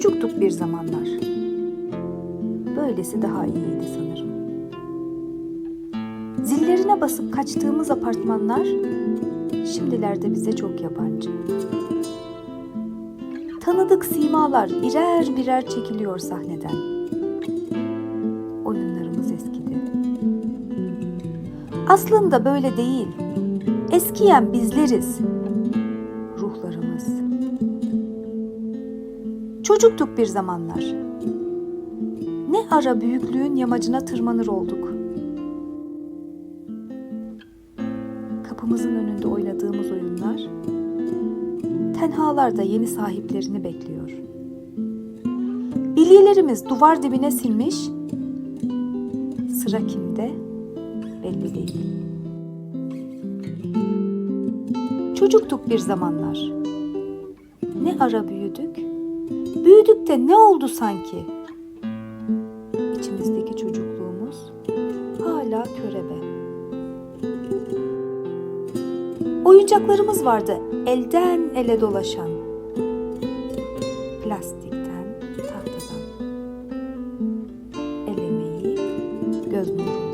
Çocuktuk bir zamanlar. Böylesi daha iyiydi sanırım. Zillerine basıp kaçtığımız apartmanlar şimdilerde bize çok yabancı. Tanıdık simalar birer birer çekiliyor sahneden. Oyunlarımız eskidi. Aslında böyle değil. Eskiyen bizleriz. Çocuktuk bir zamanlar. Ne ara büyüklüğün yamacına tırmanır olduk. Kapımızın önünde oynadığımız oyunlar tenhalarda yeni sahiplerini bekliyor. Bilyelerimiz duvar dibine silmiş. Sıra kimde? Belli değil. Çocuktuk bir zamanlar. Ne ara büyüdük? Büyüdük de ne oldu sanki? İçimizdeki çocukluğumuz hala körebe. Oyuncaklarımız vardı elden ele dolaşan. Plastikten, tahtadan. elemeği, göz nuru.